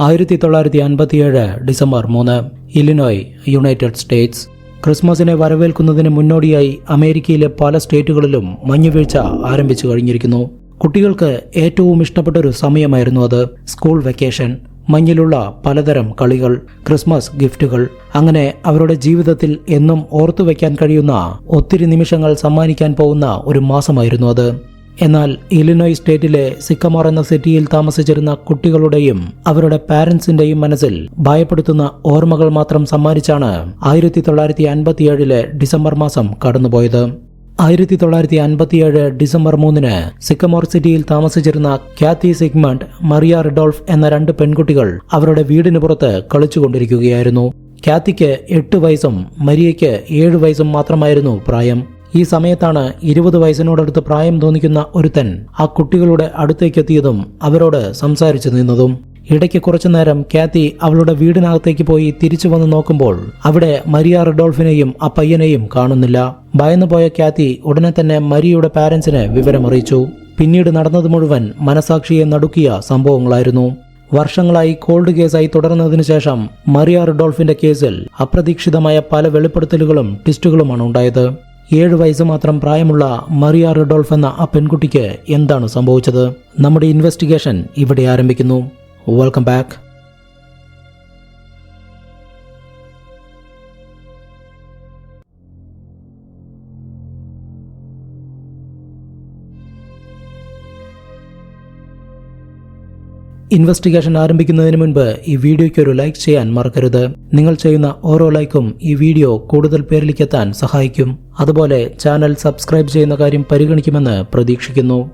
ആയിരത്തി തൊള്ളായിരത്തി അൻപത്തിയേഴ് ഡിസംബർ മൂന്ന് ഇലിനോയ് യുണൈറ്റഡ് സ്റ്റേറ്റ്സ്. ക്രിസ്മസിനെ വരവേൽക്കുന്നതിന് മുന്നോടിയായി അമേരിക്കയിലെ പല സ്റ്റേറ്റുകളിലും മഞ്ഞുവീഴ്ച ആരംഭിച്ചു കഴിഞ്ഞിരിക്കുന്നു. കുട്ടികൾക്ക് ഏറ്റവും ഇഷ്ടപ്പെട്ട ഒരു സമയമായിരുന്നു അത് സ്കൂൾ വെക്കേഷൻ. മഞ്ഞിലുള്ള പലതരം കളികൾ ക്രിസ്മസ് ഗിഫ്റ്റുകൾ. അങ്ങനെ അവരുടെ ജീവിതത്തിൽ എന്നും ഓർത്തു വയ്ക്കാൻ കഴിയുന്ന ഒത്തിരി നിമിഷങ്ങൾ സമ്മാനിക്കാൻ പോകുന്ന ഒരു മാസമായിരുന്നു അത്. എന്നാൽ ഇലിനോയ് സ്റ്റേറ്റിലെ സിക്കമോർ എന്ന സിറ്റിയിൽ താമസിച്ചിരുന്ന കുട്ടികളുടെയും അവരുടെ പാരന്റ്സിന്റെയും മനസ്സിൽ ഭയപ്പെടുത്തുന്ന ഓർമ്മകൾ മാത്രം സമ്മാനിച്ചാണ് ആയിരത്തി തൊള്ളായിരത്തി അൻപത്തിയേഴിലെ ഡിസംബർ മാസം കടന്നുപോയത്. ആയിരത്തി തൊള്ളായിരത്തി അൻപത്തിയേഴ് ഡിസംബർ മൂന്നിന് സിക്കമോർ സിറ്റിയിൽ താമസിച്ചിരുന്ന കാത്തി സിഗ്മണ്ട് മറിയ റിഡോൾഫ് എന്ന രണ്ട് പെൺകുട്ടികൾ അവരുടെ വീടിന് പുറത്ത് കളിച്ചുകൊണ്ടിരിക്കുകയായിരുന്നു. കാത്തിക്ക് എട്ട് വയസ്സും മരിയയ്ക്ക് ഏഴ് വയസ്സും മാത്രമായിരുന്നു പ്രായം. ഈ സമയത്താണ് ഇരുപത് വയസ്സിനോടടുത്ത് പ്രായം തോന്നിക്കുന്ന ഒരുത്തൻ ആ കുട്ടികളുടെ അടുത്തേക്കെത്തിയതും അവരോട് സംസാരിച്ചു നിന്നതും. ഇടയ്ക്ക് കുറച്ചു നേരം കാത്തി അവളുടെ വീടിനകത്തേക്ക് പോയി തിരിച്ചു വന്ന് നോക്കുമ്പോൾ അവിടെ മരിയ റിഡോൾഫിനെയും ആ പയ്യനെയും കാണുന്നില്ല. ഭയന്നുപോയ കാത്തി ഉടനെ തന്നെ മരിയയുടെ പാരന്റ്സിന് വിവരമറിയിച്ചു. പിന്നീട് നടന്നത് മുഴുവൻ മനസാക്ഷിയെ നടുക്കിയ സംഭവങ്ങളായിരുന്നു. വർഷങ്ങളായി കോൾഡ് കേസായി തുടർന്നതിനു ശേഷം മറിയ റിഡോൾഫിന്റെ കേസിൽ അപ്രതീക്ഷിതമായ പല വെളിപ്പെടുത്തലുകളും ട്വിസ്റ്റുകളുമാണ് ഉണ്ടായത്. ഏഴ് വയസ്സ് മാത്രം പ്രായമുള്ള മറിയ റിഡോൾഫ് എന്ന ആ പെൺകുട്ടിക്ക് എന്താണ് സംഭവിച്ചത്? നമ്മുടെ ഇൻവെസ്റ്റിഗേഷൻ ഇവിടെ ആരംഭിക്കുന്നു. വെൽക്കം ബാക്ക് ഇൻവെസ്റ്റിഗേഷൻ ആരംഭിക്കുന്നതിന് മുൻപ് ഈ വീഡിയോയ്ക്ക് ഒരു ലൈക്ക് ചെയ്യാൻ മറക്കരുത്. നിങ്ങൾ ചെയ്യുന്ന ഓരോ ലൈക്കും ഈ വീഡിയോ കൂടുതൽ പേരിലേക്ക് എത്താൻ സഹായിക്കും. അതുപോലെ ചാനൽ സബ്സ്ക്രൈബ് ചെയ്യുന്ന കാര്യം പരിഗണിക്കുമെന്ന് പ്രതീക്ഷിക്കുന്നു.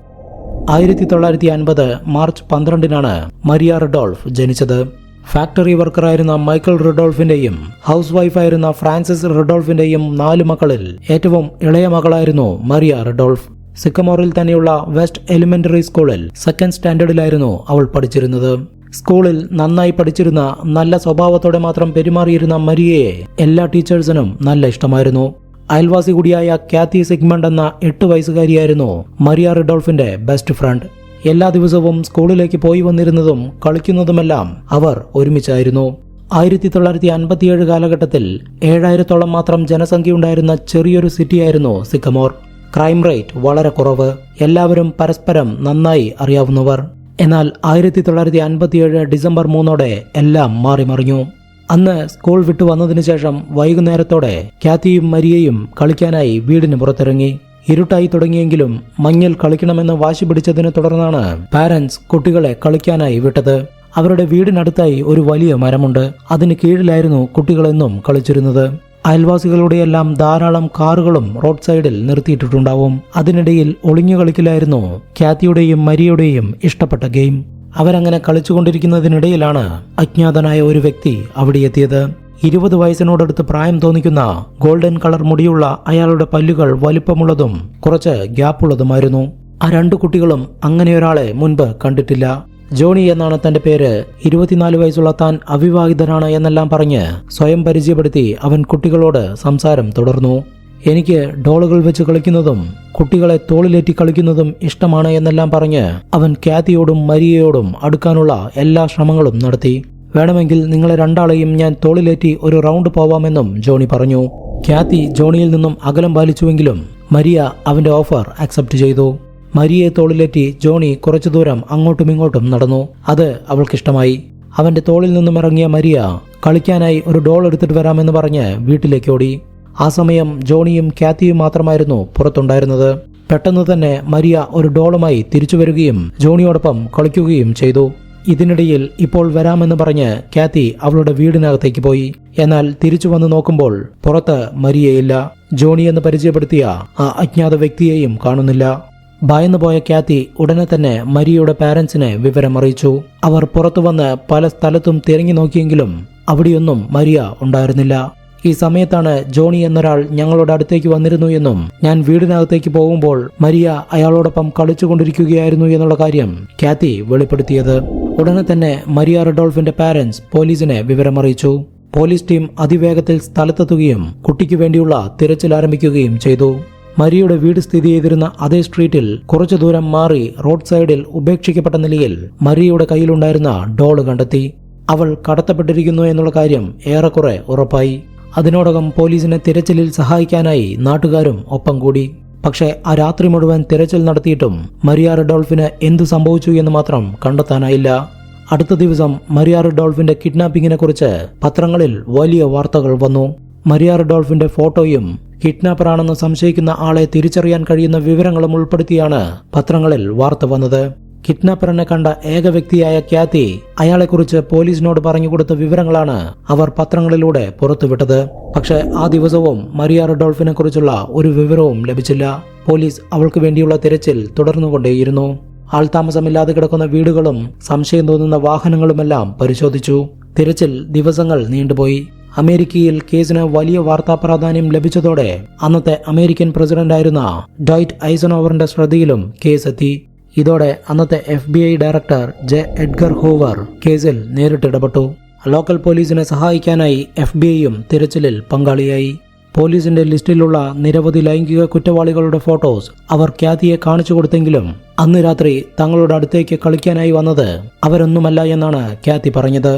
ആയിരത്തി തൊള്ളായിരത്തി അൻപത് മാർച്ച് പന്ത്രണ്ടിനാണ് മരിയ റിഡോൾഫ് ജനിച്ചത്. ഫാക്ടറി വർക്കറായിരുന്ന മൈക്കിൾ റിഡോൾഫിന്റെയും ഹൗസ് വൈഫായിരുന്ന ഫ്രാൻസിസ് റിഡോൾഫിന്റെയും നാല് മക്കളിൽ ഏറ്റവും ഇളയ മകളായിരുന്നു മരിയ റിഡോൾഫ്. സിക്കമോറിൽ തന്നെയുള്ള വെസ്റ്റ് എലിമെന്ററി സ്കൂളിൽ സെക്കൻഡ് സ്റ്റാൻഡേർഡിലായിരുന്നു അവൾ പഠിച്ചിരുന്നത്. സ്കൂളിൽ നന്നായി പഠിച്ചിരുന്ന നല്ല സ്വഭാവത്തോടെ മാത്രം പെരുമാറിയിരുന്ന മരിയയെ എല്ലാ ടീച്ചേഴ്സിനും നല്ല ഇഷ്ടമായിരുന്നു. അയൽവാസി കൂടിയായ കാത്തി സിഗ്മണ്ട് എന്ന എട്ട് വയസ്സുകാരിയായിരുന്നു മരിയ റിഡോൾഫിന്റെ ബെസ്റ്റ് ഫ്രണ്ട് എല്ലാ ദിവസവും സ്കൂളിലേക്ക് പോയി വന്നിരുന്നതും കളിക്കുന്നതുമെല്ലാം അവർ ഒരുമിച്ചായിരുന്നു. ആയിരത്തി തൊള്ളായിരത്തി അൻപത്തിയേഴ് കാലഘട്ടത്തിൽ ഏഴായിരത്തോളം മാത്രം ജനസംഖ്യയുണ്ടായിരുന്ന ചെറിയൊരു സിറ്റിയായിരുന്നു സിക്കമോർ. ക്രൈം റേറ്റ് വളരെ കുറവ്. എല്ലാവരും പരസ്പരം നന്നായി അറിയാവുന്നവർ. എന്നാൽ ആയിരത്തി തൊള്ളായിരത്തി അൻപത്തിയേഴ് ഡിസംബർ മൂന്നോടെ എല്ലാം മാറിമറിഞ്ഞു. അന്ന് സ്കൂൾ വിട്ടു വന്നതിനു ശേഷം വൈകുന്നേരത്തോടെ കാത്തിയും മരിയയും കളിക്കാനായി വീടിന് പുറത്തിറങ്ങി. ഇരുട്ടായി തുടങ്ങിയെങ്കിലും മഞ്ഞിൽ കളിക്കണമെന്ന് വാശി പിടിച്ചതിനെ തുടർന്നാണ് പാരന്റ്സ് കുട്ടികളെ കളിക്കാനായി വിട്ടത്. അവരുടെ വീടിനടുത്തായി ഒരു വലിയ മരമുണ്ട്. അതിന് കീഴിലായിരുന്നു കുട്ടികളെന്നും കളിച്ചിരുന്നത്. അയൽവാസികളുടെയെല്ലാം ധാരാളം കാറുകളും റോഡ് സൈഡിൽ നിർത്തിയിട്ടിട്ടുണ്ടാവും. അതിനിടയിൽ ഒളിഞ്ഞു കളിക്കലായിരുന്നു ഖ്യാത്തിയുടെയും മരിയുടെയും ഇഷ്ടപ്പെട്ട ഗെയിം. അവരങ്ങനെ കളിച്ചുകൊണ്ടിരിക്കുന്നതിനിടയിലാണ് അജ്ഞാതനായ ഒരു വ്യക്തി അവിടെ എത്തിയത്. ഇരുപത് വയസ്സിനോടടുത്ത് പ്രായം തോന്നിക്കുന്ന ഗോൾഡൻ കളർ മുടിയുള്ള അയാളുടെ പല്ലുകൾ വലിപ്പമുള്ളതും കുറച്ച് ഗ്യാപ്പുള്ളതുമായിരുന്നു. ആ രണ്ടു കുട്ടികളും അങ്ങനെ ഒരാളെ മുൻപ് കണ്ടിട്ടില്ല. ജോണി എന്നാണ് തന്റെ പേര്. ഇരുപത്തിനാല് വയസ്സുള്ള താൻ അവിവാഹിതനാണ് എന്നെല്ലാം പറഞ്ഞ് സ്വയം പരിചയപ്പെടുത്തി അവൻ കുട്ടികളോട് സംസാരം തുടർന്നു. എനിക്ക് ഡോളുകൾ വെച്ച് കളിക്കുന്നതും കുട്ടികളെ തോളിലേറ്റി കളിക്കുന്നതും ഇഷ്ടമാണ് എന്നെല്ലാം പറഞ്ഞ് അവൻ കാത്തിയോടും മരിയയോടും അടുക്കാനുള്ള എല്ലാ ശ്രമങ്ങളും നടത്തി. വേണമെങ്കിൽ നിങ്ങളെ രണ്ടാളെയും ഞാൻ തോളിലേറ്റി ഒരു റൗണ്ട് പോവാമെന്നും ജോണി പറഞ്ഞു. ക്യാത്തി ജോണിയിൽ നിന്നും അകലം പാലിച്ചുവെങ്കിലും മരിയ അവന്റെ ഓഫർ അക്സെപ്റ്റ് ചെയ്തു. മരിയെ തോളിലേറ്റി ജോണി കുറച്ചു ദൂരം അങ്ങോട്ടും ഇങ്ങോട്ടും നടന്നു. അത് അവൾക്കിഷ്ടമായി. അവന്റെ തോളിൽ നിന്നും ഇറങ്ങിയ മരിയ കളിക്കാനായി ഒരു ഡോൾ എടുത്തിട്ട് വരാമെന്ന് പറഞ്ഞ് വീട്ടിലേക്ക് ഓടി. ആ സമയം ജോണിയും കാത്തിയും മാത്രമായിരുന്നു പുറത്തുണ്ടായിരുന്നത്. പെട്ടെന്ന് തന്നെ മരിയ ഒരു ഡോളുമായി തിരിച്ചു വരികയും ജോണിയോടൊപ്പം കളിക്കുകയും ചെയ്തു. ഇതിനിടയിൽ ഇപ്പോൾ വരാമെന്ന് പറഞ്ഞ് കാത്തി അവളുടെ വീടിനകത്തേക്ക് പോയി. എന്നാൽ തിരിച്ചു വന്ന് നോക്കുമ്പോൾ പുറത്ത് മരിയയില്ല. ജോണി എന്ന് പരിചയപ്പെടുത്തിയ ആ അജ്ഞാത വ്യക്തിയെയും കാണുന്നില്ല. ഭയന്നുപോയ ക്യാത്തി ഉടനെ തന്നെ മരിയയുടെ പാരന്റ്സിനെ വിവരമറിയിച്ചു. അവർ പുറത്തു വന്ന് പല സ്ഥലത്തും തിരഞ്ഞു നോക്കിയെങ്കിലും അവിടെയൊന്നും മരിയ ഉണ്ടായിരുന്നില്ല. ഈ സമയത്താണ് ജോണി എന്നൊരാൾ ഞങ്ങളുടെ അടുത്തേക്ക് വന്നിരുന്നു എന്നും ഞാൻ വീടിനകത്തേക്ക് പോകുമ്പോൾ മരിയ അയാളോടൊപ്പം കളിച്ചുകൊണ്ടിരിക്കുകയായിരുന്നു എന്നുള്ള കാര്യം ക്യാത്തി വെളിപ്പെടുത്തിയത്. ഉടനെ തന്നെ മരിയ റഡോൾഫിന്റെ പാരന്റ്സ് പോലീസിനെ വിവരമറിയിച്ചു. പോലീസ് ടീം അതിവേഗത്തിൽ സ്ഥലത്തെത്തുകയും കുട്ടിക്ക് വേണ്ടിയുള്ള തിരച്ചിൽ ആരംഭിക്കുകയും ചെയ്തു. മരിയയുടെ വീട് സ്ഥിതി ചെയ്തിരുന്ന അതേ സ്ട്രീറ്റിൽ കുറച്ചു ദൂരം മാറി റോഡ് സൈഡിൽ ഉപേക്ഷിക്കപ്പെട്ട നിലയിൽ മരിയുടെ കയ്യിലുണ്ടായിരുന്ന ഡോൾ കണ്ടെത്തി. അവൾ കടത്തപ്പെട്ടിരിക്കുന്നു എന്നുള്ള കാര്യം ഏറെക്കുറെ ഉറപ്പായി. അതിനോടകം പോലീസിനെ തിരച്ചിലിൽ സഹായിക്കാനായി നാട്ടുകാരും ഒപ്പം കൂടി. പക്ഷേ ആ രാത്രി മുഴുവൻ തിരച്ചിൽ നടത്തിയിട്ടും മരിയ ഡോൾഫിന് എന്തു സംഭവിച്ചു എന്ന് മാത്രം കണ്ടെത്താനായില്ല. അടുത്ത ദിവസം മരിയ ഡോൾഫിന്റെ കിഡ്നാപ്പിങ്ങിനെ കുറിച്ച് പത്രങ്ങളിൽ വലിയ വാർത്തകൾ വന്നു. മരിയ ഡോൾഫിന്റെ ഫോട്ടോയും കിഡ്നാപ്പറാണെന്ന് സംശയിക്കുന്ന ആളെ തിരിച്ചറിയാൻ കഴിയുന്ന വിവരങ്ങളും ഉൾപ്പെടുത്തിയാണ് പത്രങ്ങളിൽ വാർത്ത വന്നത്. കിഡ്നാപ്പറിനെ കണ്ട ഏക വ്യക്തിയായ ക്യാത്തി അയാളെക്കുറിച്ച് പോലീസിനോട് പറഞ്ഞുകൊടുത്ത വിവരങ്ങളാണ് അവർ പത്രങ്ങളിലൂടെ പുറത്തുവിട്ടത്. പക്ഷേ ആ ദിവസവും മരിയ റഡോൾഫിനെ കുറിച്ചുള്ള ഒരു വിവരവും ലഭിച്ചില്ല. പോലീസ് അവൾക്ക് വേണ്ടിയുള്ള തിരച്ചിൽ തുടർന്നുകൊണ്ടേയിരുന്നു. ആൾതാമസമില്ലാതെ കിടക്കുന്ന വീടുകളും സംശയം തോന്നുന്ന വാഹനങ്ങളുമെല്ലാം പരിശോധിച്ചു. തിരച്ചിൽ ദിവസങ്ങൾ നീണ്ടുപോയി. അമേരിക്കയിൽ കേസിന് വലിയ വാർത്താ പ്രാധാന്യം ലഭിച്ചതോടെ അന്നത്തെ അമേരിക്കൻ പ്രസിഡന്റായിരുന്ന ഡോയ്റ്റ് ഐസനോവറിന്റെ ശ്രദ്ധയിലും കേസ് എത്തി ഇതോടെ അന്നത്തെ F B I director J Edgar Hoover കേസിൽ നേരിട്ടിടപെട്ടു ലോക്കൽ പോലീസിനെ സഹായിക്കാനായി എഫ് ബി ഐയും തിരച്ചിലിൽ പങ്കാളിയായി. പോലീസിന്റെ ലിസ്റ്റിലുള്ള നിരവധി ലൈംഗിക കുറ്റവാളികളുടെ ഫോട്ടോസ് അവർ ഖ്യാതിയെ കാണിച്ചു കൊടുത്തെങ്കിലും അന്ന് രാത്രി തങ്ങളുടെ അടുത്തേക്ക് കളിക്കാനായി വന്നത് അവരൊന്നുമല്ല എന്നാണ് ഖ്യാതി പറഞ്ഞത്.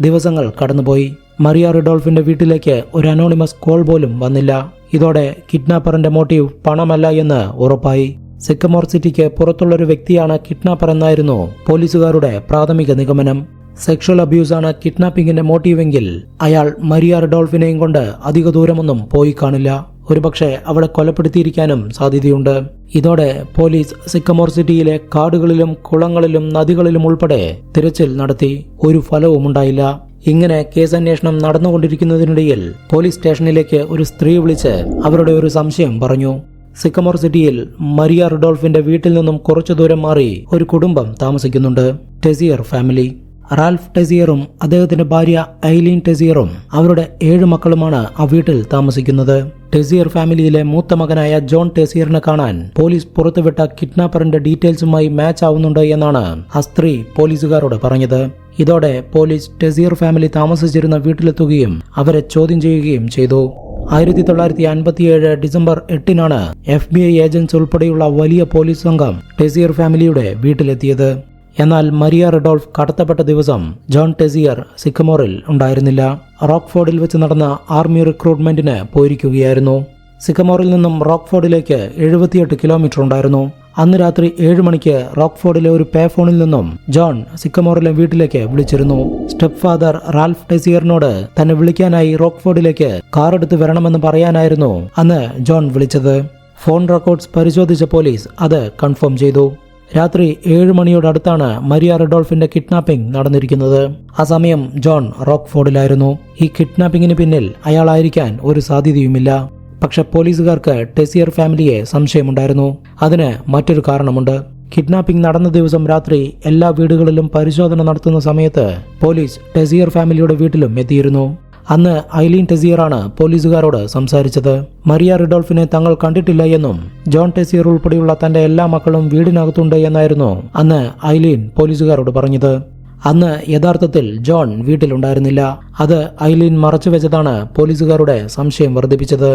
ദിവസങ്ങൾ കടന്നുപോയി. മറിയ റിഡോൾഫിന്റെ വീട്ടിലേക്ക് ഒരു അനോണിമസ് കോൾ പോലും വന്നില്ല. ഇതോടെ കിഡ്നാപ്പറിന്റെ മോട്ടീവ് പണമല്ല എന്ന് ഉറപ്പായി. സിക്കമോർ സിറ്റിക്ക് പുറത്തുള്ളൊരു വ്യക്തിയാണ് കിഡ്നാപ്പർ എന്നായിരുന്നു പോലീസുകാരുടെ പ്രാഥമിക നിഗമനം. സെക്ഷൽ അബ്യൂസാണ് കിഡ്നാപ്പിംഗിന്റെ മോട്ടീവെങ്കിൽ അയാൾ മരിയ റിഡോൾഫിനെയും കൊണ്ട് അധിക ദൂരമൊന്നും പോയി കാണില്ല. ഒരുപക്ഷെ അവളെ കൊലപ്പെടുത്തിയിരിക്കാനും സാധ്യതയുണ്ട്. ഇതോടെ പോലീസ് സിക്കമോർ സിറ്റിയിലെ കാടുകളിലും കുളങ്ങളിലും നദികളിലും ഉൾപ്പെടെ തിരച്ചിൽ നടത്തി. ഒരു ഫലവും ഉണ്ടായില്ല ഇങ്ങനെ കേസ് അന്വേഷണം നടന്നുകൊണ്ടിരിക്കുന്നതിനിടയിൽ പോലീസ് സ്റ്റേഷനിലേക്ക് ഒരു സ്ത്രീ വിളിച്ച് അവരുടെ ഒരു സംശയം പറഞ്ഞു. സിക്കമോർ സിറ്റിയിൽ മരിയ റിഡോൾഫിന്റെ വീട്ടിൽ നിന്നും കുറച്ചു ദൂരം മാറി ഒരു കുടുംബം താമസിക്കുന്നുണ്ട്. ടെസിയർ ഫാമിലി. റാൽഫ് ടെസിയറും അദ്ദേഹത്തിന്റെ ഭാര്യ ഐലീൻ ടെസിയറും അവരുടെ ഏഴ് മക്കളുമാണ് ആ വീട്ടിൽ താമസിക്കുന്നത്. ടെസിയർ ഫാമിലിയിലെ മൂത്ത മകനായ ജോൺ ടെസിയറിനെ കാണാൻ പോലീസ് പുറത്തുവിട്ട കിഡ്നാപ്പറിന്റെ ഡീറ്റെയിൽസുമായി മാച്ച് ആവുന്നുണ്ട് എന്നാണ് ആ സ്ത്രീ പോലീസുകാരോട് പറഞ്ഞത്. ഇതോടെ പോലീസ് ടെസിയർ ഫാമിലി താമസിച്ചിരുന്ന വീട്ടിലെത്തുകയും അവരെ ചോദ്യം ചെയ്യുകയും ചെയ്തു. ആയിരത്തി തൊള്ളായിരത്തി അൻപത്തിയേഴ് ഡിസംബർ എട്ടിനാണ് എഫ് ബി ഐ ഏജൻസ് ഉൾപ്പെടെയുള്ള വലിയ പോലീസ് സംഘം ടെസിയർ ഫാമിലിയുടെ വീട്ടിലെത്തിയത്. എന്നാൽ മരിയ റിഡോൾഫ് കടത്തപ്പെട്ട ദിവസം ജോൺ ടെസിയർ സിക്കമോറിൽ ഉണ്ടായിരുന്നില്ല. റോക്ക്ഫോർഡിൽ വെച്ച് നടന്ന ആർമി റിക്രൂട്ട്മെന്റിന് പോയിരിക്കുകയായിരുന്നു. സിക്കമോറിൽ നിന്നും റോക്ക്ഫോർഡിലേക്ക് എഴുപത്തിയെട്ട് കിലോമീറ്റർ ഉണ്ടായിരുന്നു. അന്ന് രാത്രി ഏഴ് മണിക്ക് റോക്ക്ഫോർഡിലെ ഒരു പേ ഫോണിൽ നിന്നും ജോൺ സിക്കമോറിലെ വീട്ടിലേക്ക് വിളിച്ചിരുന്നു. സ്റ്റെപ്പ് ഫാദർ റാൽഫ് ടെസിയറിനോട് തന്നെ വിളിക്കാനായി റോക്ക്ഫോർഡിലേക്ക് കാർ എടുത്ത് വരണമെന്ന് പറയാനായിരുന്നു അന്ന് ജോൺ വിളിച്ചത്. ഫോൺ റെക്കോർഡ്സ് പരിശോധിച്ച പോലീസ് അത് കൺഫേം ചെയ്തു. രാത്രി ഏഴ് മണിയോടടുത്താണ് മരിയ റെഡോൾഫിന്റെ കിഡ്നാപ്പിംഗ് നടന്നിരിക്കുന്നത്. ആ സമയം ജോൺ റോക്ക്ഫോർഡിലായിരുന്നു. ഈ കിഡ്നാപ്പിംഗിന് പിന്നിൽ അയാളായിരിക്കാൻ ഒരു സാധ്യതയുമില്ല. പക്ഷെ പോലീസുകാർക്ക് ടെസിയർ ഫാമിലിയെ സംശയമുണ്ടായിരുന്നു. അതിന് മറ്റൊരു കാരണമുണ്ട്. കിഡ്നാപ്പിംഗ് നടന്ന ദിവസം രാത്രി എല്ലാ വീടുകളിലും പരിശോധന നടത്തുന്ന സമയത്ത് പോലീസ് ടെസിയർ ഫാമിലിയുടെ വീട്ടിലും എത്തിയിരുന്നു. അന്ന് ഐലീൻ ടെസിയറാണ് പോലീസുകാരോട് സംസാരിച്ചത്. മരിയ റിഡോൾഫിനെ തങ്ങൾ കണ്ടിട്ടില്ല എന്നും ജോൺ ടെസിയർ ഉൾപ്പെടെയുള്ള തന്റെ എല്ലാ മക്കളും വീടിനകത്തുണ്ട് എന്നായിരുന്നു അന്ന് ഐലീൻ പോലീസുകാരോട് പറഞ്ഞത്. അന്ന് യഥാർത്ഥത്തിൽ ജോൺ വീട്ടിലുണ്ടായിരുന്നില്ല. അത് ഐലീൻ മറച്ചുവെച്ചതാണ് പോലീസുകാരുടെ സംശയം വർദ്ധിപ്പിച്ചത്.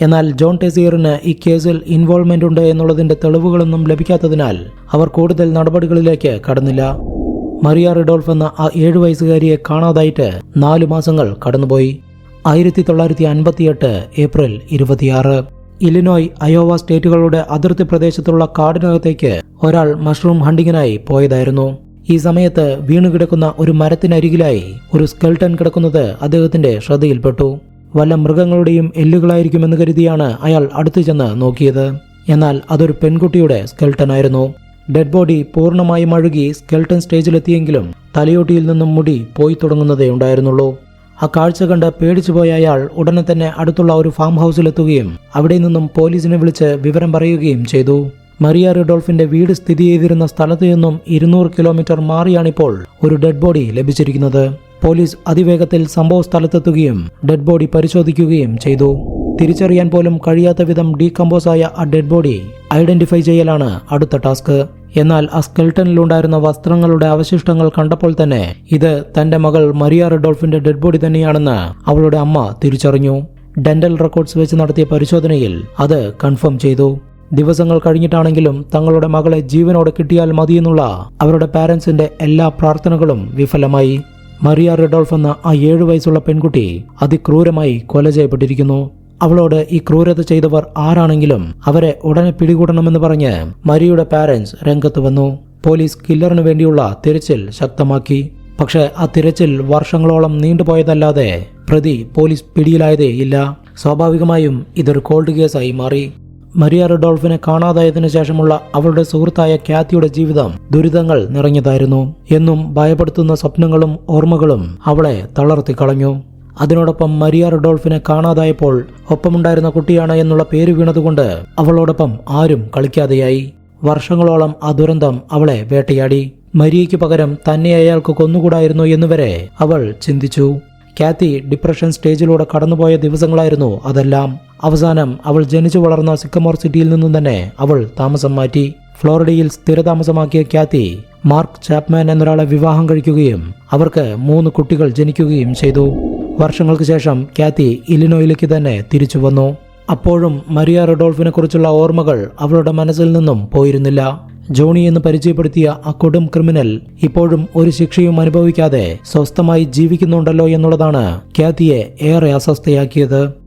എന്നാൽ ജോൺ ടെസിയറിന് ഈ കേസിൽ ഇൻവോൾവ്മെന്റ് ഉണ്ട് എന്നുള്ളതിന്റെ തെളിവുകളൊന്നും ലഭിക്കാത്തതിനാൽ അവർ കൂടുതൽ നടപടികളിലേക്ക് കടന്നില്ല. മറിയ റിഡോൾഫ് എന്ന ആ ഏഴു വയസ്സുകാരിയെ കാണാതായിട്ട് നാലു മാസങ്ങൾ കടന്നുപോയി. ആയിരത്തി തൊള്ളായിരത്തി അൻപത്തിയെട്ട് ഏപ്രിൽ ഇരുപത്തിയാറ്. ഇലിനോയ് അയോവ സ്റ്റേറ്റുകളുടെ അതിർത്തി പ്രദേശത്തുള്ള കാടിനകത്തേക്ക് ഒരാൾ മഷ്റൂം ഹണ്ടിങ്ങിനായി പോയതായിരുന്നു. ഈ സമയത്ത് വീണുകിടക്കുന്ന ഒരു മരത്തിനരികിലായി ഒരു സ്കെൽട്ടൺ കിടക്കുന്നത് അദ്ദേഹത്തിന്റെ ശ്രദ്ധയിൽപ്പെട്ടു. വല്ല മൃഗങ്ങളുടെയും എല്ലുകളായിരിക്കുമെന്ന് കരുതിയാണ് അയാൾ അടുത്തു ചെന്ന് നോക്കിയത്. എന്നാൽ അതൊരു പെൺകുട്ടിയുടെ സ്കെൽട്ടനായിരുന്നു ഡെഡ് ബോഡി പൂർണമായും അഴുകി സ്കെൽട്ടൺ സ്റ്റേജിലെത്തിയെങ്കിലും തലയോട്ടിയിൽ നിന്നും മുടി പോയി തുടങ്ങുന്നതേ ഉണ്ടായിരുന്നുള്ളൂ. ആ കാഴ്ച കണ്ട് പേടിച്ചുപോയ അയാൾ ഉടനെ തന്നെ അടുത്തുള്ള ഒരു ഫാം ഹൗസിലെത്തുകയും അവിടെ നിന്നും പോലീസിനെ വിളിച്ച് വിവരം പറയുകയും ചെയ്തു. മറിയ റിഡോൾഫിന്റെ വീട് സ്ഥിതി ചെയ്തിരുന്ന സ്ഥലത്ത് നിന്നും ഇരുന്നൂറ് കിലോമീറ്റർ മാറിയാണിപ്പോൾ ഒരു ഡെഡ് ബോഡി ലഭിച്ചിരിക്കുന്നത്. പോലീസ് അതിവേഗത്തിൽ സംഭവ സ്ഥലത്തെത്തുകയും ഡെഡ് ബോഡി പരിശോധിക്കുകയും ചെയ്തു. തിരിച്ചറിയാൻ പോലും കഴിയാത്ത വിധം ആയ ആ ഡെഡ് ബോഡി ഐഡന്റിഫൈ ചെയ്യലാണ് അടുത്ത ടാസ്ക്. എന്നാൽ ആ സ്കെൽട്ടനിലുണ്ടായിരുന്ന വസ്ത്രങ്ങളുടെ അവശിഷ്ടങ്ങൾ കണ്ടപ്പോൾ തന്നെ ഇത് തന്റെ മകൾ മരിയ റെഡോൾഫിന്റെ ഡെഡ് ബോഡി തന്നെയാണെന്ന് അവളുടെ അമ്മ തിരിച്ചറിഞ്ഞു. ഡെന്റൽ റെക്കോർഡ്സ് വെച്ച് നടത്തിയ പരിശോധനയിൽ അത് കൺഫേം ചെയ്തു. ദിവസങ്ങൾ കഴിഞ്ഞിട്ടാണെങ്കിലും തങ്ങളുടെ മകളെ ജീവനോടെ കിട്ടിയാൽ മതിയെന്നുള്ള അവരുടെ പാരൻസിന്റെ എല്ലാ പ്രാർത്ഥനകളും വിഫലമായി. മറിയ റെഡോൾഫ് എന്ന ആ ഏഴു വയസ്സുള്ള പെൺകുട്ടി അതിക്രൂരമായി കൊല ചെയ്യപ്പെട്ടിരിക്കുന്നു. അവളോട് ഈ ക്രൂരത ചെയ്തവർ ആരാണെങ്കിലും അവരെ ഉടനെ പിടികൂടണമെന്ന് പറഞ്ഞ് മരിയുടെ പാരന്റ്സ് രംഗത്ത് വന്നു. പോലീസ് കില്ലറിനു വേണ്ടിയുള്ള തിരച്ചിൽ ശക്തമാക്കി. പക്ഷേ ആ തിരച്ചിൽ വർഷങ്ങളോളം നീണ്ടുപോയതല്ലാതെ പ്രതി പോലീസ് പിടിയിലായതേ ഇല്ല. സ്വാഭാവികമായും ഇതൊരു കോൾഡ് കേസായി മാറി. മരിയ റഡോൾഫിനെ കാണാതായതിനു ശേഷമുള്ള അവളുടെ സുഹൃത്തായ ക്യാത്തിയുടെ ജീവിതം ദുരിതങ്ങൾ നിറഞ്ഞതായിരുന്നു. എന്നും ഭയപ്പെടുത്തുന്ന സ്വപ്നങ്ങളും ഓർമ്മകളും അവളെ തളർത്തിക്കളഞ്ഞു. അതിനോടൊപ്പം മരിയ റഡോൾഫിനെ കാണാതായപ്പോൾ ഒപ്പമുണ്ടായിരുന്ന കുട്ടിയാണ് എന്നുള്ള പേര് വീണതുകൊണ്ട് അവളോടൊപ്പം ആരും കളിക്കാതെയായി. വർഷങ്ങളോളം ആ ദുരന്തം അവളെ വേട്ടയാടി. മരിയയ്ക്ക് പകരം തന്നെ അയാൾക്ക് കൊന്നുകൂടായിരുന്നു എന്നുവരെ അവൾ ചിന്തിച്ചു. കാത്തി ഡിപ്രഷൻ സ്റ്റേജിലൂടെ കടന്നുപോയ ദിവസങ്ങളായിരുന്നു അതെല്ലാം. അവസാനം അവൾ ജനിച്ചു വളർന്ന സിക്കമോർ സിറ്റിയിൽ നിന്നും തന്നെ അവൾ താമസം മാറ്റി. ഫ്ലോറിഡയിൽ സ്ഥിരതാമസമാക്കിയ കാത്തി മാർക്ക് ചാപ്മാൻ എന്നൊരാളെ വിവാഹം കഴിക്കുകയും അവർക്ക് മൂന്ന് കുട്ടികൾ ജനിക്കുകയും ചെയ്തു. വർഷങ്ങൾക്ക് ശേഷം കാത്തി ഇലിനോയിലേക്ക് തന്നെ തിരിച്ചു വന്നു. അപ്പോഴും മരിയ റഡോൾഫിനെ കുറിച്ചുള്ള ഓർമ്മകൾ അവളുടെ മനസ്സിൽ നിന്നും പോയിരുന്നില്ല. ജോണി എന്ന് പരിചയപ്പെടുത്തിയ ആ കൊടും ക്രിമിനൽ ഇപ്പോഴും ഒരു ശിക്ഷയും അനുഭവിക്കാതെ സ്വസ്ഥമായി ജീവിക്കുന്നുണ്ടല്ലോ എന്നുള്ളതാണ് ഖ്യാതിയെ ഏറെ അസ്വസ്ഥയാക്കിയത്.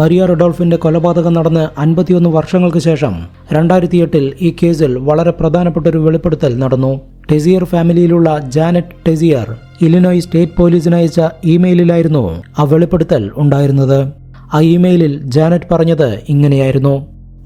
മരിയ റൊഡോൾഫിന്റെ കൊലപാതകം നടന്ന് അൻപത്തിയൊന്ന് വർഷങ്ങൾക്ക് ശേഷം രണ്ടായിരത്തി എട്ടിൽ ഈ കേസിൽ വളരെ പ്രധാനപ്പെട്ട ഒരു വെളിപ്പെടുത്തൽ നടന്നു. ടെസിയർ ഫാമിലിയിലുള്ള ജാനറ്റ് ടെസിയർ ഇലിനോയ് സ്റ്റേറ്റ് പോലീസിന് അയച്ച ഇമെയിലിലായിരുന്നു ആ വെളിപ്പെടുത്തൽ ഉണ്ടായിരുന്നത്. ആ ഇമെയിലിൽ ജാനറ്റ് പറഞ്ഞത് ഇങ്ങനെയായിരുന്നു.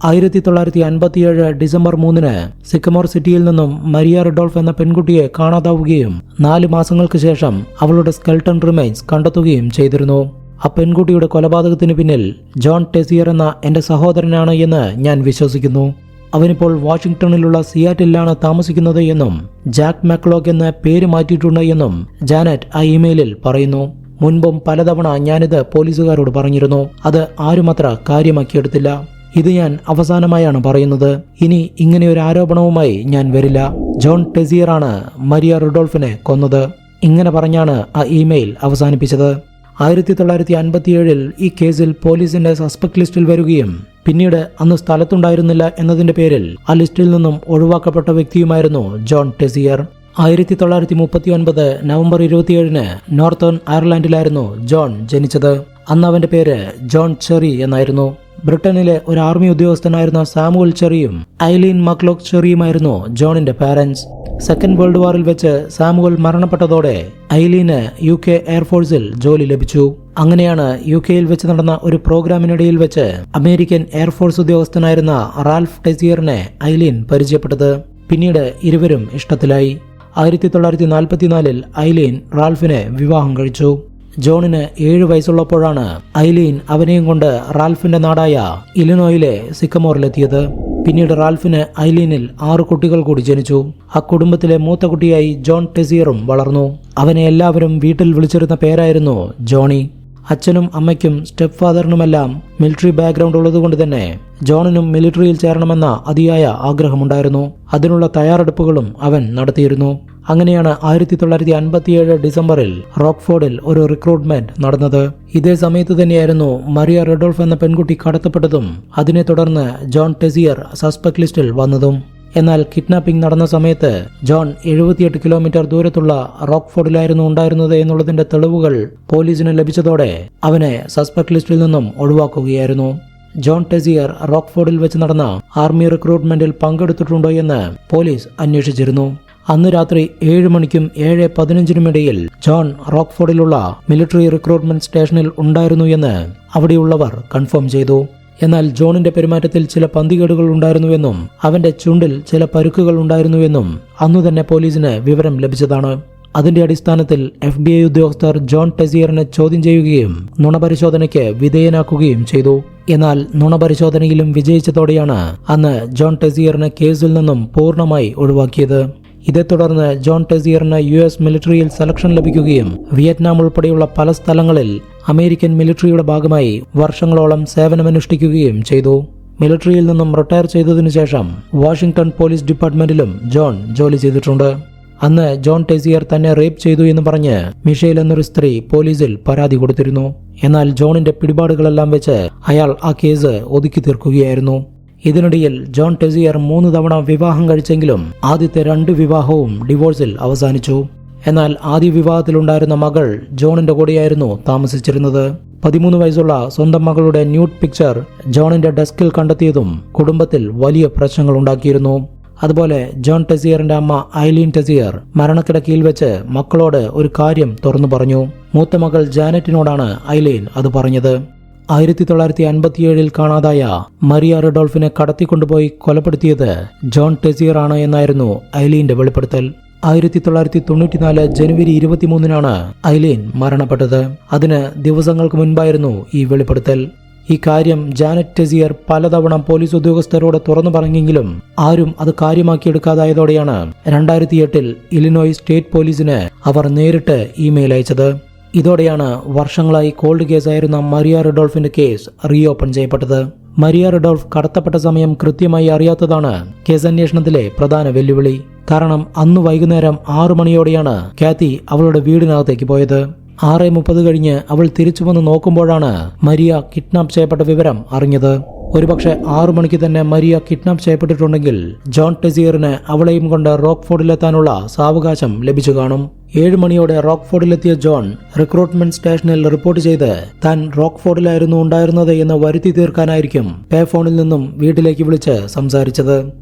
ആയിരത്തി തൊള്ളായിരത്തി അൻപത്തിയേഴ് ഡിസംബർ മൂന്നിന് സിക്കമോർ സിറ്റിയിൽ നിന്നും മരിയ റഡോൾഫ് എന്ന പെൺകുട്ടിയെ കാണാതാവുകയും നാല് മാസങ്ങൾക്ക് ശേഷം അവളുടെ സ്കെൽട്ടൺ റിമൈൻസ് കണ്ടെത്തുകയും ചെയ്തിരുന്നു. ആ പെൺകുട്ടിയുടെ കൊലപാതകത്തിന് പിന്നിൽ ജോൺ ടെസിയർ എന്ന എന്റെ സഹോദരനാണ് എന്ന് ഞാൻ വിശ്വസിക്കുന്നു. അവനിപ്പോൾ വാഷിംഗ്ടണിലുള്ള സിയാറ്റിലാണ് താമസിക്കുന്നത് എന്നും ജാക്ക് മാക്ലോഗ് എന്ന പേര് മാറ്റിയിട്ടുണ്ട് എന്നും ജാനറ്റ് ആ ഇമെയിലിൽ പറയുന്നു. മുൻപും പലതവണ ഞാനിത് പോലീസുകാരോട് പറഞ്ഞിരുന്നു. അത് ആരുമത്ര കാര്യമാക്കിയെടുത്തില്ല. ഇത് ഞാൻ അവസാനമായാണ് പറയുന്നത്. ഇനി ഇങ്ങനെ ഒരു ആരോപണവുമായി ഞാൻ വരില്ല. ജോൺ ടെസിയറാണ് മരിയ റുഡോൾഫിനെ കൊന്നത്. ഇങ്ങനെ പറഞ്ഞാണ് ആ ഇമെയിൽ അവസാനിപ്പിച്ചത്. ആയിരത്തി തൊള്ളായിരത്തി അൻപത്തിയേഴിൽ ഈ കേസിൽ പോലീസിന്റെ സസ്പെക്ട് ലിസ്റ്റിൽ വരികയും പിന്നീട് അന്ന് സ്ഥലത്തുണ്ടായിരുന്നില്ല എന്നതിന്റെ പേരിൽ ആ ലിസ്റ്റിൽ നിന്നും ഒഴിവാക്കപ്പെട്ട വ്യക്തിയുമായിരുന്നു ജോൺ ടെസിയർ. ആയിരത്തി തൊള്ളായിരത്തി മുപ്പത്തി ഒൻപത് നവംബർ ഇരുപത്തിയേഴിന് നോർത്തേൺ അയർലാൻഡിലായിരുന്നു ജോൺ ജനിച്ചത്. അന്ന് അവന്റെ പേര് ജോൺ ചെറി എന്നായിരുന്നു. ബ്രിട്ടനിലെ ഒരു ആർമി ഉദ്യോഗസ്ഥനായിരുന്ന സാമുവൽ ചെറിയും ഐലീൻ മക്ലോക് ചെറിയുമായിരുന്നു ജോണിന്റെ പാരന്റ്സ് സെക്കൻഡ് വേൾഡ് വാറിൽ വെച്ച് സാമുവൽ മരണപ്പെട്ടതോടെ ഐലീന് യു കെ എയർഫോഴ്സിൽ ജോലി ലഭിച്ചു. അങ്ങനെയാണ് യു കെയിൽ വെച്ച് നടന്ന ഒരു പ്രോഗ്രാമിനിടയിൽ വെച്ച് അമേരിക്കൻ എയർഫോഴ്സ് ഉദ്യോഗസ്ഥനായിരുന്ന റാൽഫ് ടെസിയറിനെ ഐലീൻ പരിചയപ്പെട്ടത്. പിന്നീട് ഇരുവരും ഇഷ്ടത്തിലായി. ആയിരത്തി തൊള്ളായിരത്തി നാൽപ്പത്തിനാലിൽ ഐലീൻ റാൽഫിനെ വിവാഹം കഴിച്ചു. ജോണിന് ഏഴ് വയസ്സുള്ളപ്പോഴാണ് ഐലീൻ അവനെയും കൊണ്ട് റാൽഫിന്റെ നാടായ ഇലിനോയിലെ സിക്കമോറിലെത്തിയത്. പിന്നീട് റാൽഫിന് ഐലീനിൽ ആറ് കുട്ടികൾ കൂടി ജനിച്ചു. ആ കുടുംബത്തിലെ മൂത്ത കുട്ടിയായി ജോൺ ടെസിയറും വളർന്നു. അവനെ എല്ലാവരും വീട്ടിൽ വിളിച്ചിരുന്ന പേരായിരുന്നു ജോണി. അച്ഛനും അമ്മയ്ക്കും സ്റ്റെപ്പ് ഫാദറിനുമെല്ലാം മിലിറ്ററി ബാക്ക്ഗ്രൗണ്ട് ഉള്ളതുകൊണ്ട് തന്നെ ജോണിനും മിലിറ്ററിയിൽ ചേരണമെന്ന അതിയായ ആഗ്രഹമുണ്ടായിരുന്നു. അതിനുള്ള തയ്യാറെടുപ്പുകളും അവൻ നടത്തിയിരുന്നു. അങ്ങനെയാണ് ആയിരത്തി തൊള്ളായിരത്തി അൻപത്തിയേഴ് ഡിസംബറിൽ റോക്ക്ഫോർഡിൽ ഒരു റിക്രൂട്ട്മെന്റ് നടന്നത്. ഇതേ സമയത്ത് തന്നെയായിരുന്നു മറിയ റെഡോൾഫ് എന്ന പെൺകുട്ടി കടത്തപ്പെട്ടതും അതിനെ തുടർന്ന് ജോൺ ടെസിയർ സസ്പെക്ട് ലിസ്റ്റിൽ വന്നതും. എന്നാൽ കിഡ്നാപ്പിംഗ് നടന്ന സമയത്ത് ജോൺ എഴുപത്തിയെട്ട് കിലോമീറ്റർ ദൂരത്തുള്ള റോക്ക്ഫോർഡിലായിരുന്നു ഉണ്ടായിരുന്നത് എന്നുള്ളതിന്റെ തെളിവുകൾ പോലീസിന് ലഭിച്ചതോടെ അവനെ സസ്പെക്ട് ലിസ്റ്റിൽ നിന്നും ഒഴിവാക്കുകയായിരുന്നു. ജോൺ ടെസിയർ റോക്ക്ഫോർഡിൽ വെച്ച് നടന്ന ആർമി റിക്രൂട്ട്മെന്റിൽ പങ്കെടുത്തിട്ടുണ്ടോ എന്ന് പോലീസ് അന്വേഷിച്ചിരുന്നു. അന്ന് രാത്രി ഏഴ് മണിക്കും ഏഴ് പതിനഞ്ചിനും ഇടയിൽ ജോൺ റോക്ക്ഫോർഡിലുള്ള മിലിറ്ററി റിക്രൂട്ട്മെന്റ് സ്റ്റേഷനിൽ ഉണ്ടായിരുന്നു എന്ന് അവിടെയുള്ളവർ കൺഫേം ചെയ്തു. എന്നാൽ ജോണിന്റെ പെരുമാറ്റത്തിൽ ചില പന്തികേടുകൾ ഉണ്ടായിരുന്നുവെന്നും അവന്റെ ചുണ്ടിൽ ചില പരുക്കുകൾ ഉണ്ടായിരുന്നുവെന്നും അന്നു തന്നെ പോലീസിന് വിവരം ലഭിച്ചതാണ്. അതിന്റെ അടിസ്ഥാനത്തിൽ എഫ് ബി ഐ ഉദ്യോഗസ്ഥർ ജോൺ ടെസിയറിനെ ചോദ്യം ചെയ്യുകയും നുണപരിശോധനയ്ക്ക് വിധേയനാക്കുകയും ചെയ്തു. എന്നാൽ നുണപരിശോധനയിലും വിജയിച്ചതോടെയാണ് അന്ന് ജോൺ ടെസിയറിനെ കേസിൽ നിന്നും പൂർണമായി ഒഴിവാക്കിയത്. ഇതേ തുടർന്ന് ജോൺ ടെസിയറിന് യു എസ് മിലിറ്ററിയിൽ സെലക്ഷൻ ലഭിക്കുകയും വിയറ്റ്നാം ഉൾപ്പെടെയുള്ള പല സ്ഥലങ്ങളിൽ അമേരിക്കൻ മിലിറ്ററിയുടെ ഭാഗമായി വർഷങ്ങളോളം സേവനമനുഷ്ഠിക്കുകയും ചെയ്തു. മിലിറ്ററിയിൽ നിന്നും റിട്ടയർ ചെയ്തതിനു ശേഷം വാഷിംഗ്ടൺ പോലീസ് ഡിപ്പാർട്ട്മെന്റിലും ജോൺ ജോലി ചെയ്തിട്ടുണ്ട്. അന്ന് ജോൺ ടെസിയർ തന്നെ റേപ്പ് ചെയ്തു എന്ന് പറഞ്ഞ് മിഷേൽ എന്നൊരു സ്ത്രീ പോലീസിൽ പരാതി കൊടുത്തിരുന്നു. എന്നാൽ ജോണിന്റെ പിടിപാടുകളെല്ലാം വെച്ച് അയാൾ ആ കേസ് ഒതുക്കി തീർക്കുകയായിരുന്നു. ഇതിനിടയിൽ ജോൺ ടെസിയർ മൂന്ന് തവണ വിവാഹം കഴിച്ചെങ്കിലും ആദ്യത്തെ രണ്ട് വിവാഹവും ഡിവോഴ്സിൽ അവസാനിച്ചു. എന്നാൽ ആദ്യ വിവാഹത്തിലുണ്ടായിരുന്ന മകൾ ജോണിന്റെ കൂടെയായിരുന്നു താമസിച്ചിരുന്നത്. പതിമൂന്ന് വയസ്സുള്ള സ്വന്തം മകളുടെ ന്യൂഡ് പിക്ചർ ജോണിന്റെ ഡെസ്കിൽ കണ്ടെത്തിയതും കുടുംബത്തിൽ വലിയ പ്രശ്നങ്ങൾ ഉണ്ടാക്കിയിരുന്നു. അതുപോലെ ജോൺ ടെസിയറിന്റെ അമ്മ ഐലീൻ ടെസിയർ മരണക്കിടക്കയിൽ വെച്ച് മക്കളോട് ഒരു കാര്യം തുറന്നു പറഞ്ഞു. മൂത്ത മകൾ ജാനറ്റിനോടാണ് ഐലീൻ അത് പറഞ്ഞത്. ആയിരത്തി തൊള്ളായിരത്തി അൻപത്തിയേഴിൽ കാണാതായ മരിയ റഡോൾഫിനെ കടത്തിക്കൊണ്ടുപോയി കൊലപ്പെടുത്തിയത് ജോൺ ടെസിയർ ആണ് എന്നായിരുന്നു ഐലീന്റെ വെളിപ്പെടുത്തൽ. ആയിരത്തി തൊള്ളായിരത്തി തൊണ്ണൂറ്റിനാല് ജനുവരി ഇരുപത്തിമൂന്നിനാണ് ഐലീൻ മരണപ്പെട്ടത്. അതിന് ദിവസങ്ങൾക്ക് മുൻപായിരുന്നു ഈ വെളിപ്പെടുത്തൽ. ഈ കാര്യം ജാനറ്റ് ടെസിയർ പലതവണ പോലീസ് ഉദ്യോഗസ്ഥരോട് തുറന്നു പറഞ്ഞെങ്കിലും ആരും അത് കാര്യമാക്കിയെടുക്കാതായതോടെയാണ് രണ്ടായിരത്തി എട്ടിൽ ഇലിനോയ് സ്റ്റേറ്റ് പോലീസിന് അവർ നേരിട്ട് ഇമെയിൽ അയച്ചത്. ഇതോടെയാണ് വർഷങ്ങളായി കോൾഡ് കേസായിരുന്ന മരിയ റിഡോൾഫിന്റെ കേസ് റീഓപ്പൺ ചെയ്യപ്പെട്ടത്. മരിയ റിഡോൾഫ് കടത്തപ്പെട്ട സമയം കൃത്യമായി അറിയാത്തതാണ് കേസ് അന്വേഷണത്തിലെ പ്രധാന വെല്ലുവിളി. കാരണം അന്ന് വൈകുന്നേരം ആറു മണിയോടെയാണ് കാത്തി അവളുടെ വീടിനകത്തേക്ക് പോയത്. ആറ് മുപ്പത് കഴിഞ്ഞ് അവൾ തിരിച്ചു വന്ന് നോക്കുമ്പോഴാണ് മരിയ കിഡ്നാപ്പ് ചെയ്യപ്പെട്ട വിവരം അറിഞ്ഞത്. ഒരുപക്ഷെ ആറു മണിക്ക് തന്നെ മരിയ കിഡ്നാപ്പ് ചെയ്യപ്പെട്ടിട്ടുണ്ടെങ്കിൽ ജോൺ ടെസിയറിന് അവളെയും കൊണ്ട് റോക്ക്ഫോർഡിലെത്താനുള്ള സാവകാശം ലഭിച്ചു കാണും. ഏഴ് മണിയോടെ റോക്ക്ഫോർഡിലെത്തിയ ജോൺ റിക്രൂട്ട്മെന്റ് സ്റ്റേഷനിൽ റിപ്പോർട്ട് ചെയ്ത് താൻ റോക്ക്ഫോർഡിലായിരുന്നു ഉണ്ടായിരുന്നത് എന്ന് വരുത്തി തീർക്കാനായിരിക്കും പേ ഫോണിൽ നിന്നും വീട്ടിലേക്ക് വിളിച്ച് സംസാരിച്ചത്.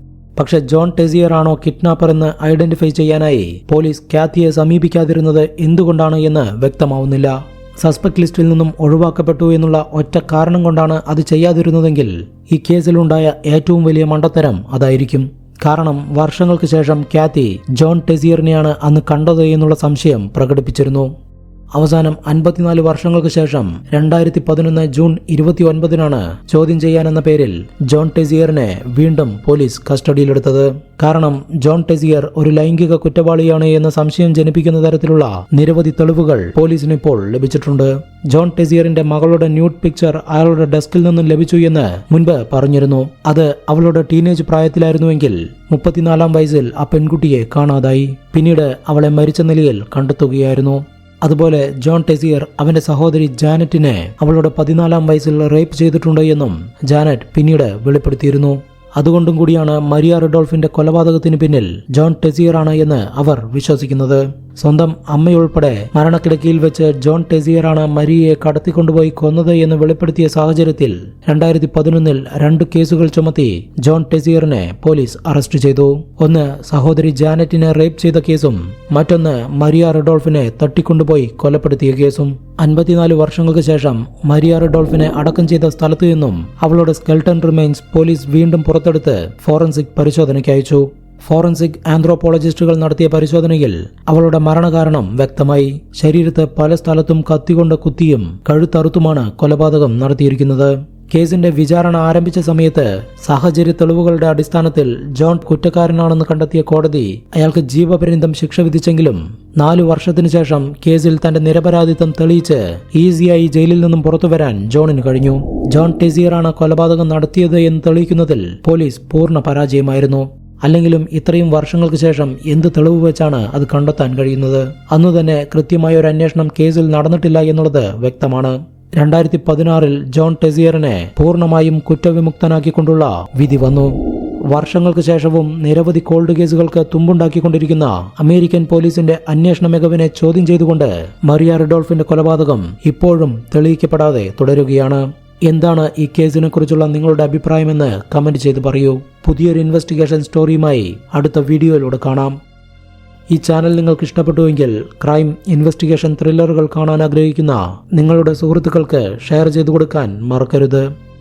പക്ഷെ ജോൺ ടെസിയർ ആണോ കിഡ്നാപ്പർ എന്ന് ഐഡന്റിഫൈ ചെയ്യാനായി പോലീസ് കാത്തിയെ സമീപിക്കാതിരുന്നത് എന്തുകൊണ്ടാണ് എന്ന് വ്യക്തമാവുന്നില്ല. സസ്പെക്ട് ലിസ്റ്റിൽ നിന്നും ഒഴിവാക്കപ്പെട്ടു എന്നുള്ള ഒറ്റ കാരണം കൊണ്ടാണ് അത് ചെയ്യാതിരുന്നതെങ്കിൽ ഈ കേസിലുണ്ടായ ഏറ്റവും വലിയ മണ്ടത്തരം അതായിരിക്കും. കാരണം വർഷങ്ങൾക്ക് ശേഷം കാത്തി ജോൺ ടെസിയറിനെയാണ് അന്ന് കണ്ടത് എന്നുള്ള സംശയം പ്രകടിപ്പിച്ചിരുന്നു. അവസാനം അൻപത്തിനാല് വർഷങ്ങൾക്ക് ശേഷം രണ്ടായിരത്തി പതിനൊന്ന് ജൂൺ ഇരുപത്തി ഒൻപതിനാണ് ചോദ്യം ചെയ്യാനെന്ന പേരിൽ ജോൺ ടെസിയറിനെ വീണ്ടും പോലീസ് കസ്റ്റഡിയിലെടുത്തത്. കാരണം ജോൺ ടെസിയർ ഒരു ലൈംഗിക കുറ്റവാളിയാണ് എന്ന സംശയം ജനിപ്പിക്കുന്ന തരത്തിലുള്ള നിരവധി തെളിവുകൾ പോലീസിന് ഇപ്പോൾ ലഭിച്ചിട്ടുണ്ട്. ജോൺ ടെസിയറിന്റെ മകളുടെ ന്യൂഡ് പിക്ചർ അയാളുടെ ഡെസ്കിൽ നിന്നും ലഭിച്ചു എന്ന് മുൻപ് പറഞ്ഞിരുന്നു. അത് അവളുടെ ടീനേജ് പ്രായത്തിലായിരുന്നുവെങ്കിൽ മുപ്പത്തിനാലാം വയസ്സിൽ ആ പെൺകുട്ടിയെ കാണാതായി. പിന്നീട് അവളെ മരിച്ച നിലയിൽ കണ്ടെത്തുകയായിരുന്നു. അതുപോലെ ജോൺ ടെസിയർ അവന്റെ സഹോദരി ജാനറ്റിനെ അവളുടെ പതിനാലാം വയസ്സിൽ റേപ്പ് ചെയ്തിട്ടുണ്ട് എന്നും ജാനറ്റ് പിന്നീട് വെളിപ്പെടുത്തിയിരുന്നു. അതുകൊണ്ടും കൂടിയാണ് മരിയ റിഡോൾഫിന്റെ കൊലപാതകത്തിന് പിന്നിൽ ജോൺ ടെസിയർ ആണ് എന്ന് അവർ വിശ്വസിക്കുന്നത്. സ്വന്തം അമ്മയുൾപ്പെടെ മരണക്കിടക്കിയിൽ വെച്ച് ജോൺ ടെസിയർ ആണ് മരിയയെ കടത്തിക്കൊണ്ടുപോയി കൊന്നത് എന്ന് വെളിപ്പെടുത്തിയ സാഹചര്യത്തിൽ രണ്ടായിരത്തി പതിനൊന്നിൽ രണ്ട് കേസുകൾ ചുമത്തി ജോൺ ടെസിയറിനെ പോലീസ് അറസ്റ്റ് ചെയ്തു. ഒന്ന് സഹോദരി ജാനറ്റിനെ റേപ്പ് ചെയ്ത കേസും മറ്റൊന്ന് മരിയ റിഡോൾഫിനെ തട്ടിക്കൊണ്ടുപോയി കൊലപ്പെടുത്തിയ കേസും. അൻപത്തിനാല് വർഷങ്ങൾക്ക് ശേഷം മരിയ റിഡോൾഫിനെ അടക്കം ചെയ്ത സ്ഥലത്തു നിന്നും അവളുടെ സ്കെൽട്ടൺ റിമൈൻസ് പോലീസ് വീണ്ടും പുറത്തെടുത്ത് ഫോറൻസിക് പരിശോധനയ്ക്ക് അയച്ചു. ഫോറൻസിക് ആന്ത്രോപോളജിസ്റ്റുകൾ നടത്തിയ പരിശോധനയിൽ അവളുടെ മരണകാരണം വ്യക്തമായി. ശരീരത്ത് പല സ്ഥലത്തും കത്തികൊണ്ട് കുത്തിയും കഴുത്തറുത്തുമാണ് കൊലപാതകം നടത്തിയിരിക്കുന്നത്. കേസിന്റെ വിചാരണ ആരംഭിച്ച സമയത്ത് സാഹചര്യ തെളിവുകളുടെ അടിസ്ഥാനത്തിൽ ജോൺ കുറ്റക്കാരനാണെന്ന് കണ്ടെത്തിയ കോടതി അയാൾക്ക് ജീവപര്യന്തം ശിക്ഷ വിധിച്ചെങ്കിലും നാലു വർഷത്തിനു ശേഷം കേസിൽ തന്റെ നിരപരാധിത്വം തെളിയിച്ച് ഈസിയായി ജയിലിൽ നിന്നും പുറത്തുവരാൻ ജോണിന് കഴിഞ്ഞു. ജോൺ ടെസിയറാണ് കൊലപാതകം നടത്തിയത് എന്ന് തെളിയിക്കുന്നതിൽ പോലീസ് പൂർണ പരാജയമായിരുന്നു. അല്ലെങ്കിലും ഇത്രയും വർഷങ്ങൾക്ക് ശേഷം എന്ത് തെളിവ് വെച്ചാണ് അത് കണ്ടെത്താൻ കഴിയുന്നത്? അന്നു തന്നെ കൃത്യമായ ഒരു അന്വേഷണം കേസിൽ നടന്നിട്ടില്ല എന്നുള്ളത് വ്യക്തമാണ്. രണ്ടായിരത്തി പതിനാറിൽ ജോൺ ടെസിയറിനെ പൂർണമായും കുറ്റവിമുക്തനാക്കിക്കൊണ്ടുള്ള വിധി വന്നു. വർഷങ്ങൾക്ക് ശേഷവും നിരവധി കോൾഡ് കേസുകൾക്ക് തുമ്പുണ്ടാക്കിക്കൊണ്ടിരിക്കുന്ന അമേരിക്കൻ പോലീസിന്റെ അന്വേഷണ മികവിനെ ചോദ്യം ചെയ്തുകൊണ്ട് മറിയ റിഡോൾഫിന്റെ കൊലപാതകം ഇപ്പോഴും തെളിയിക്കപ്പെടാതെ തുടരുകയാണ്. എന്താണ് ഈ കേസിനെ കുറിച്ചുള്ള നിങ്ങളുടെ അഭിപ്രായമെന്ന് കമന്റ് ചെയ്ത് പറയൂ. പുതിയൊരു ഇൻവെസ്റ്റിഗേഷൻ സ്റ്റോറിയുമായി അടുത്ത വീഡിയോയിലൂടെ കാണാം. ഈ ചാനൽ നിങ്ങൾക്ക് ഇഷ്ടപ്പെട്ടുവെങ്കിൽ ക്രൈം ഇൻവെസ്റ്റിഗേഷൻ ത്രില്ലറുകൾ കാണാൻ ആഗ്രഹിക്കുന്ന നിങ്ങളുടെ സുഹൃത്തുക്കൾക്ക് ഷെയർ ചെയ്തു കൊടുക്കാൻ മറക്കരുത്.